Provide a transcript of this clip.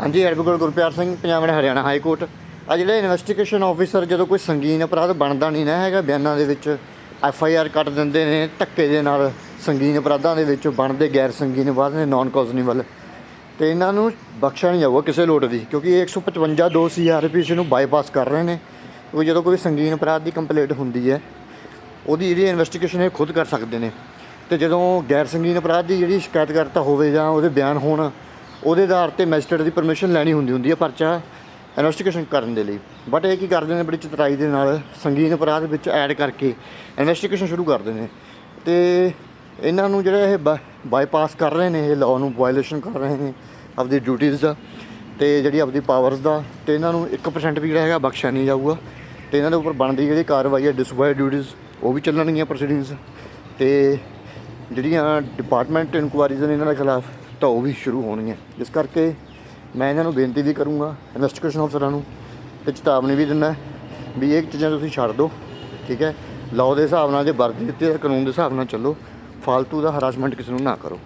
ਹਾਂਜੀ advocate Gurpyar Singh, Punjab and Haryana high court. ਆ ਜਿਹੜਾ ਇਨਵੈਸਟੀਗੇਸ਼ਨ ਆਫੀਸਰ ਜਦੋਂ ਕੋਈ ਸੰਗੀਨ ਅਪਰਾਧ ਬਣਦਾ ਨਹੀਂ ਨਾ ਹੈਗਾ, ਬਿਆਨਾਂ ਦੇ ਵਿੱਚ ਐਫ ਆਈ ਆਰ ਕੱਟ ਦਿੰਦੇ ਨੇ, ਧੱਕੇ ਦੇ ਨਾਲ ਸੰਗੀਨ ਅਪਰਾਧਾਂ ਦੇ ਵਿੱਚ ਬਣਦੇ ਗੈਰ ਸੰਗੀਨ ਅਪਰਾਧ ਨੇ ਨਾਨ ਕੌਜ਼ਨੇਬਲ ਤੇ ਇਹਨਾਂ ਨੂੰ ਬਖਸ਼ਿਆ ਨਹੀਂ ਜਾਊਗਾ ਕਿਸੇ ਲੋਟ ਦੀ, ਕਿਉਂਕਿ ਇਹ 155 ਦੋ ਸੀਆਰਪੀਸੀ ਨੂੰ ਬਾਈਪਾਸ ਕਰ ਰਹੇ ਨੇ। ਕਿਉਂਕਿ ਜਦੋਂ ਕੋਈ ਸੰਗੀਨ ਅਪਰਾਧ ਦੀ ਕੰਪਲੇਂਟ ਹੁੰਦੀ ਹੈ, ਉਹਦੀ ਜਿਹੜੀ ਇਨਵੈਸਟੀਗੇਸ਼ਨ ਇਹ ਖੁਦ ਕਰ ਸਕਦੇ ਨੇ। ਤੇ ਜਦੋਂ ਗੈਰ ਸੰਗੀਨ ਅਪਰਾਧ ਦੀ ਜਿਹੜੀ ਸ਼ਿਕਾਇਤ ਕਰਤਾ ਹੋਵੇ ਜਾਂ ਉਹਦੇ ਬਿਆਨ ਹੋਣ ਉਹਦੇ ਆਧਾਰ ਤੇ ਮੈਜਿਸਟਰੇਟ ਦੀ ਪਰਮਿਸ਼ਨ ਲੈਣੀ ਹੁੰਦੀ ਹੁੰਦੀ ਹੈ ਪਰਚਾ ਇਨਵੈਸਟੀਗੇਸ਼ਨ ਕਰਨ ਦੇ ਲਈ। ਬਟ ਇਹ ਕੀ ਕਰਦੇ ਨੇ, ਬੜੀ ਚਤਰਾਈ ਦੇ ਨਾਲ ਸੰਗੀਨ ਅਪਰਾਧ ਵਿੱਚ ਐਡ ਕਰਕੇ ਇਨਵੈਸਟੀਗੇਸ਼ਨ ਸ਼ੁਰੂ ਕਰਦੇ ਨੇ। ਤੇ ਇਹਨਾਂ ਨੂੰ ਜਿਹੜਾ ਇਹ ਬਾਈਪਾਸ ਕਰ ਰਹੇ ਨੇ, ਇਹ ਲਾਅ ਨੂੰ ਵਾਇਓਲੇਸ਼ਨ ਕਰ ਰਹੇ ਨੇ ਆਪਦੀ ਡਿਊਟੀਆਂ ਦਾ। ਤੇ ਜਿਹੜੀ ਆਪਦੀ ਪਾਵਰਸ ਦਾ, ਤੇ ਇਹਨਾਂ ਨੂੰ 1% ਵੀ ਜਿਹੜਾ ਹੈਗਾ ਬਖਸ਼ਿਆ ਨਹੀਂ ਜਾਊਗਾ। ਤੇ ਇਹਨਾਂ ਦੇ ਉੱਪਰ ਬਣਦੀ ਜਿਹੜੀ ਕਾਰਵਾਈ ਹੈ ਡਿਸਵਾਇਰ ਡਿਊਟੀਆਂ ਉਹ ਵੀ ਚੱਲਣਗੀਆਂ ਪ੍ਰੋਸੀਡਿੰਗਸ ਤੇ ਜਿਹੜੀਆਂ ਡਿਪਾਰਟਮੈਂਟ ਇਨਕੁਆਰੀਜ਼ ਨੇ ਇਹਨਾਂ ਦੇ ਖਿਲਾਫ ਤਾਂ ਉਹ ਵੀ ਸ਼ੁਰੂ ਹੋਣੀ ਹੈ ਇਸ ਕਰਕੇ ਮੈਂ ਇਹਨਾਂ ਨੂੰ ਬੇਨਤੀ ਵੀ ਕਰੂੰਗਾ ਇਨਵੈਸਟੀਗੇਸ਼ਨ ਅਫਸਰਾਂ ਨੂੰ ਤੇ ਚੇਤਾਵਨੀ ਵੀ ਦਿੰਦਾ ਵੀ ਇਹ ਚੀਜ਼ਾਂ ਤੁਸੀਂ ਛੱਡ ਦਿਓ, ਠੀਕ ਹੈ? ਲਾਅ ਦੇ ਹਿਸਾਬ ਨਾਲ, ਜੇ ਵਰਦੀ ਦਿੱਤੀ ਹੈ, ਕਾਨੂੰਨ ਦੇ ਹਿਸਾਬ ਨਾਲ ਚੱਲੋ ਫालतू ਦਾ ਹਰਾਸਮੈਂਟ ਕਿਸੇ ਨੂੰ ਨਾ ਕਰੋ।